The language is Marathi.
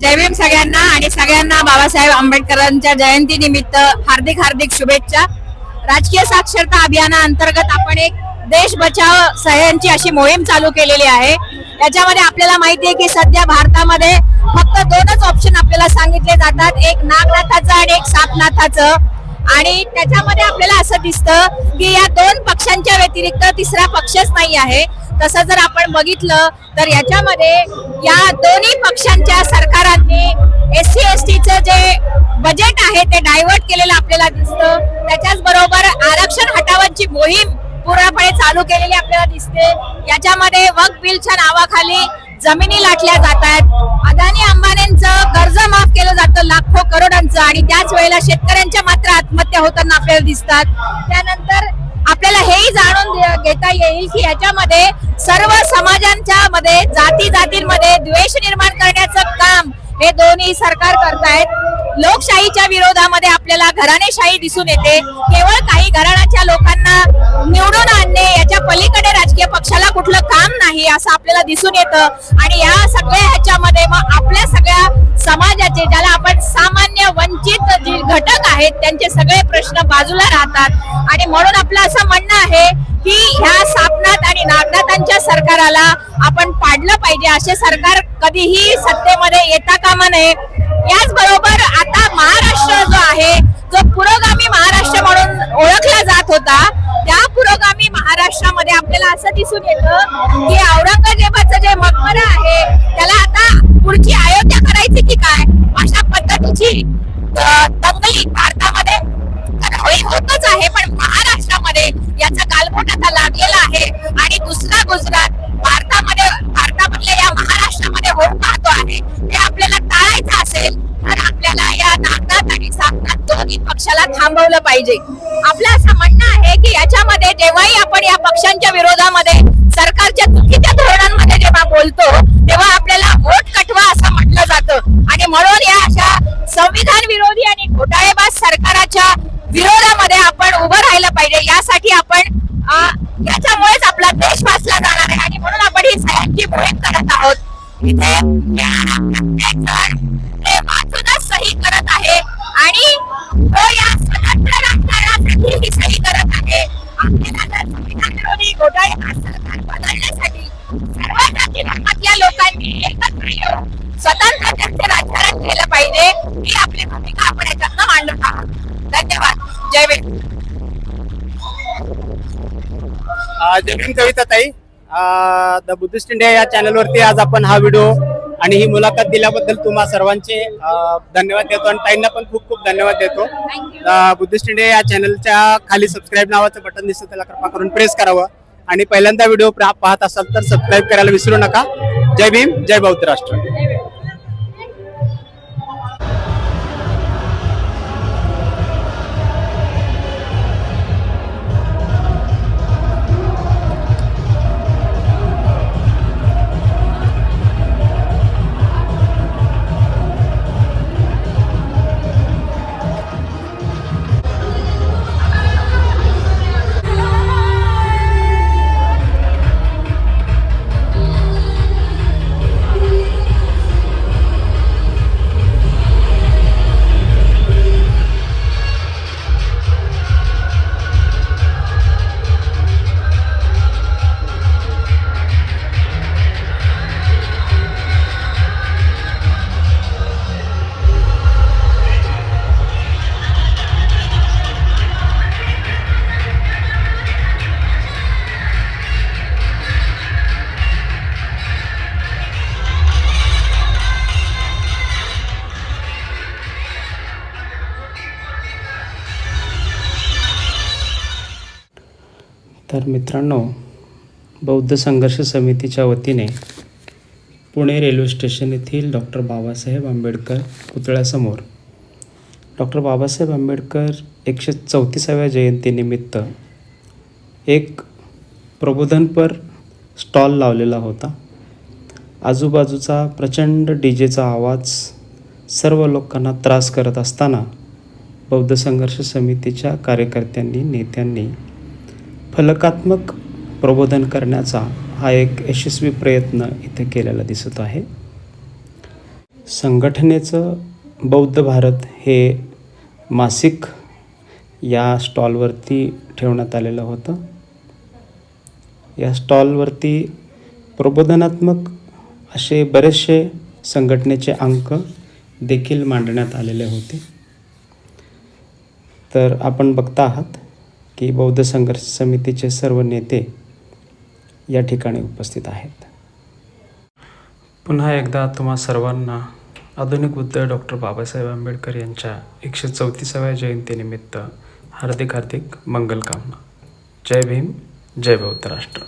जय भीम सगळ्यांना आणि सगळ्यांना बाबासाहेब आंबेडकरांच्या जयंती निमित्त हार्दिक हार्दिक शुभेच्छा. राजकीय साक्षरता अभियाना अंतर्गत आपण एक देश बचाव सह्यांची अशी मोहीम चालू केलेली आहे. याच्यामध्ये आपल्याला माहिती आहे की सध्या भारतामध्ये फक्त दोनच ऑप्शन आपल्याला सांगितले जातात. एक नागनाथाचं आणि एक सापनाथाचं आणि त्याच्यामध्ये आपल्याला असं दिसतं की या दोन पक्षांच्या व्यतिरिक्त तिसरा पक्षच नाही आहे. तसं जर आपण बघितलं तर याच्यामध्ये या दोन्ही पक्षांच्या सरकारांनी एस सी एस टीचं जे बजेट आहे ते डायव्हर्ट केलेलं आपल्याला दिसतं. त्याच्याच बरोबर आरक्षण हटावांची मोहीम पूर्णपणे चालू केलेली आपल्याला दिसते. याच्यामध्ये वक बिलच्या नावाखाली जमिनी लाटल्या जात आहेत. अदानी अंबानींचं कर्ज माफ केलं जातं लाखो करोडांचं आणि त्याच वेळेला शेतकऱ्यांच्या मात्र आत्महत्या होताना आपल्याला दिसतात. त्यानंतर आपल्याला हेही जाणून घेता येईल की याच्यामध्ये सर्व समाजांच्या मध्ये जाती जातींमध्ये द्वेष निर्माण करण्याचं काम हे दोन्ही सरकार करतायत. लोकशाहीच्या विरोधामध्ये आपल्याला घराणेशाही दिसून येते. केवळ काही घराण्याच्या लोकांना निवडून आणणे याच्या पलीकडे राजकीय पक्षाला कुठलं काम नाही असं आपल्याला दिसून येतं. आणि या सगळ्या ह्याच्यामध्ये मग आपल्या सगळ्या वंचित जे घटक आहेत त्यांचे सगळे प्रश्न बाजूला राहतात. आणि म्हणून आपलं असं म्हणणं आहे की ह्या सापनाथ आणि नागनाथांच्या सरकाराला आपण पाडलं पाहिजे. असे सरकार कधीही सत्तेमध्ये येता कामा नये. याचबरोबर आता महाराष्ट्र जो आहे जो पुरोगामी महाराष्ट्र म्हणून ओळखला जात होता त्या पुरोगामी महाराष्ट्रामध्ये आपल्याला असं दिसून येतं की भारतामध्ये. होतच आहे पण महाराष्ट्रामध्ये याचा गालबोट आता लागलेला आहे. आणि दुसरा गुजरात भारतामध्ये भारतामधल्या या महाराष्ट्रामध्ये होऊन पाहतो आहे. हे आपल्याला टाळायचं असेल तर आपल्याला या नागनाथ आणि सामनाथ दोन्ही पक्षाला थांबवलं पाहिजे. आपलं असं म्हणणं आहे की याच्यामध्ये जेव्हाही आपण या पक्षांच्या विरोधामध्ये यासाठी आपण याच्यामुळेच आपला देश वाचला जाणार आहे. आणि म्हणून आपण ही सह्यांची मोहीम करत आहोत. इथे वाचूनच सही करत आहे. आणि तो या स्वतंत्र राजकारणासाठी ही सही करत आहे. संविधान विरोधी सरकार बदलण्यासाठी सर्व जाती धर्मातल्या लोकांनी एकत्र येऊन स्वतंत्र भीम कविता ताई. द बुद्धिस्ट इंडिया या चॅनलवरती आज आपण हा व्हिडिओ आणि ही मुलाखत दिल्याबद्दल तुम्हा सर्वांचे धन्यवाद देतो आणि ताईंना पण खूप खूप धन्यवाद देतो. द बुद्धिस्ट इंडिया या चॅनलच्या खाली सबस्क्राईब नावाचं बटन दिसतं त्याला कृपा करून प्रेस करावं. आणि पहिल्यांदा व्हिडिओ पाहत असाल तर सबस्क्राईब करायला विसरू नका. जय भीम जय बौद्ध राष्ट्र. तर मित्रांनो बौद्ध संघर्ष समितीच्या वतीने पुणे रेल्वे स्टेशन येथील डॉक्टर बाबासाहेब आंबेडकर पुतळ्यासमोर डॉक्टर बाबासाहेब आंबेडकर एकशे चौतीसाव्या जयंतीनिमित्त एक प्रबोधनपर स्टॉल लावलेला होता. आजूबाजूचा प्रचंड डी जेचा आवाज सर्व लोकांना त्रास करत असताना बौद्ध संघर्ष समितीच्या कार्यकर्त्यांनी नेत्यांनी फलकात्मक प्रबोधन करण्याचा हा एक यशस्वी प्रयत्न इथे केलेला दिसत आहे. संघटनेचं बौद्ध भारत हे मासिक या स्टॉलवरती ठेवण्यात आलेलं होतं. या स्टॉलवरती प्रबोधनात्मक असे बरेचसे संघटनेचे अंक देखील मांडण्यात आलेले होते. तर आपण बघता आहात की बौद्ध संघर्ष समितीचे सर्व नेते या ठिकाणी उपस्थित आहेत. पुन्हा एकदा तुम्हा सर्वांना आधुनिक बुद्ध डॉक्टर बाबासाहेब आंबेडकर यांच्या एकशे चौतीसाव्या जयंतीनिमित्त हार्दिक हार्दिक मंगलकामना जय भीम जय बौद्ध राष्ट्र.